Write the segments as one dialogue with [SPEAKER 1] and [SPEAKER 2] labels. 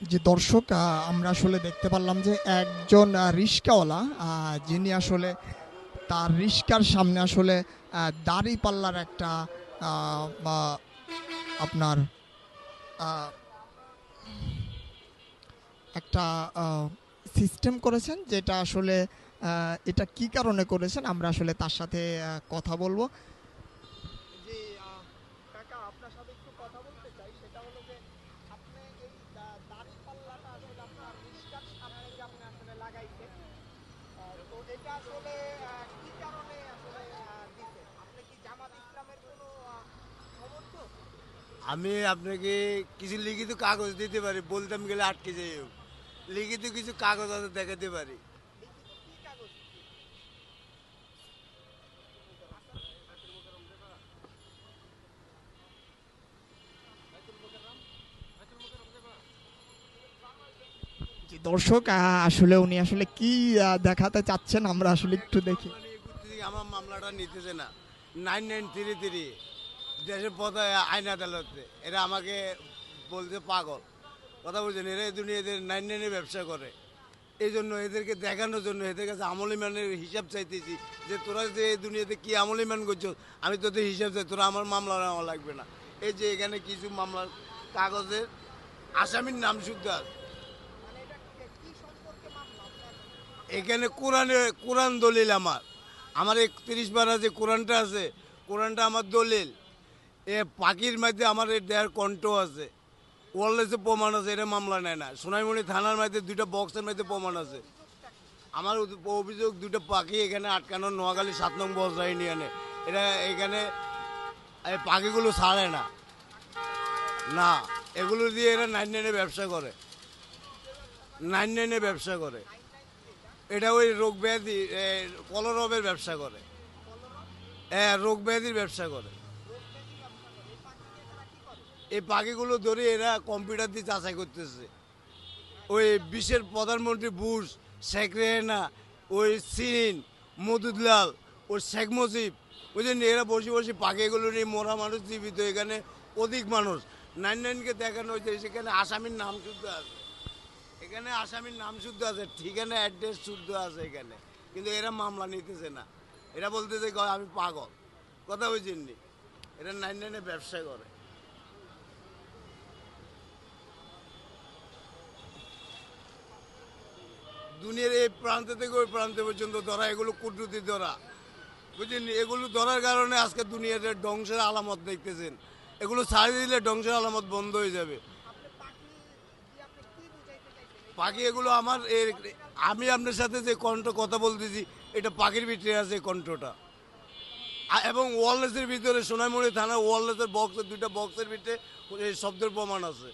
[SPEAKER 1] যে দর্শক আমরা আসলে দেখতে পারলাম যে একজন রিস্কাওয়ালা যিনি আসলে তার রিস্কার সামনে আসলে দাড়ি পাল্লার একটা আপনার একটা সিস্টেম করেছেন যেটা আসলে এটা কি কারণে করেছেন? আমরা আসলে তার সাথে কথা বলব জি আহ, কাকা আপনার সাথে একটু কথা বলতে চাই সেটা হলো যে আপনি এই দা- দাড়ি পাল্লাটা আসলে আপনার রিস্কার সামনে যে আপনি আসলে লাগাইছেন আহ,
[SPEAKER 2] আমি আপনাকে কিছু লিখিত কাগজ দিতে পারি, বলতাম গেলে আটকে যাই লিখিত কিছু কাগজ আছে, দেখাতে পারি
[SPEAKER 1] লিখিত কি কাগজ জি, দর্শক আসলে উনি আসলে কি দেখাতে চাচ্ছেন আমরা আসলে একটু দেখি।
[SPEAKER 2] আমার মামলাটা নিতেছে না। নাইন নাইন থ্রি থ্রি, দেশের পথে আইন আদালতে। এরা আমাকে বলছে পাগল। কথা বলছেন এরা এই এদের নাইন নাইনের ব্যবসা করে। এই জন্য এদেরকে দেখানোর জন্য এদের কাছে আমলিমানের হিসাব চাইতেছি যে তোরা যে এই দুনিয়াতে কি আমলিমান করছ, আমি তোদের হিসাব চাই, তোরা আমার মামলা নেওয়া লাগবে না। এই যে এখানে কিছু মামলার কাগজের আসামির নাম শুদ্ধ আছে
[SPEAKER 1] মানে এটা কি সম্পর্কে মামলা আপনার
[SPEAKER 2] এখানে কোরআনে, কোরআন দলিল আমার। আমার একত্রিশ বার আছে, কোরআনটা আছে। কোরআনটা আমার দলিল। এ পাখির মধ্যে আমার দেয়ার কণ্ঠ আছে। ওয়ারলেসে প্রমাণ আছে, এটা মামলা নেয় না। সোনাইমণি থানার মধ্যে দুইটা বক্সের মধ্যে প্রমাণ আছে। আমার অভিযোগ দুটো পাখি এখানে আটকানো, নোয়াখালী সাত নং বস ইউনিয়নে এটা এখানে পাখিগুলো ছাড়ে না। না, এগুলো দিয়ে এরা নাইন নাইনে ব্যবসা করে। নাইন নাইনে ব্যবসা করে। এটা ওই রোগ ব্যাধি কলরবের ব্যবসা করে। হ্যাঁ রোগ ব্যাধির ব্যবসা করে। এই পাখিগুলো ধরে এরা কম্পিউটার দিয়ে যাচাই করতেছে। ওই বিশ্বের প্রধানমন্ত্রী বুশ, শেখ রেহানা, ওই সিন মদুদলাল ও শেখ মুজিব, ওই জন্য এরা বসে বসে পাখিগুলো নিয়ে মরা মানুষ জীবিত। এখানে অধিক মানুষ। নাইন নাইনকে দেখানো হয়েছে, সেখানে আসামির নাম শুদ্ধ আছে। এখানে আসামির নাম শুদ্ধ আছে, ঠিকানা অ্যাড্রেস শুদ্ধ আছে এখানে। কিন্তু এরা মামলা নিতেছে না। এরা বলতেছে, "গ- আমি পাগল। কথা বুঝছেন নি এরা নাইন নাইনে ব্যবসা করে। দুনিয়ার এই প্রান্ত থেকে ওই প্রান্ত পর্যন্ত ধরা, এগুলো কুটুতি ধরা। বুঝলেন এগুলো ধরার কারণে আজকে দুনিয়াতে ধ্বংসের আলামত দেখতেছেন। এগুলো ছাড়িয়ে দিলে ধ্বংসের আলামত বন্ধ হয়ে যাবে।
[SPEAKER 1] পাখি
[SPEAKER 2] এগুলো আমার আমি আপনার সাথে যে কণ্ঠ কথা বলতেছি, এটা পাখির ভিতরে আছে কণ্ঠটা। এবং ওয়ারলেসের ভিতরে, সোনাইমুড়ি থানা ওয়ারলেসের বক্সের দুইটা বক্সের ভিতরে এই শব্দের প্রমাণ আছে।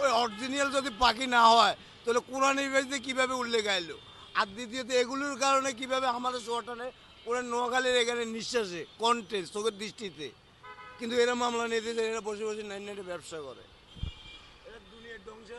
[SPEAKER 2] ওই অরিজিনাল যদি পাখি না হয়, তাহলে কোরআন ইমেজে কীভাবে উল্লেখ আইলো? আর দ্বিতীয়ত, এগুলোর কারণে কীভাবে আমাদের শহরটানে ওরা নোয়াখালীর এখানে নিঃশ্বাসে, কণ্ঠে, চোখের দৃষ্টিতে। কিন্তু এরা মামলা নিতে এরা বসে বসে নাইন নাইটে ব্যবসা করে। এরা দুনিয়ার ধ্বংসের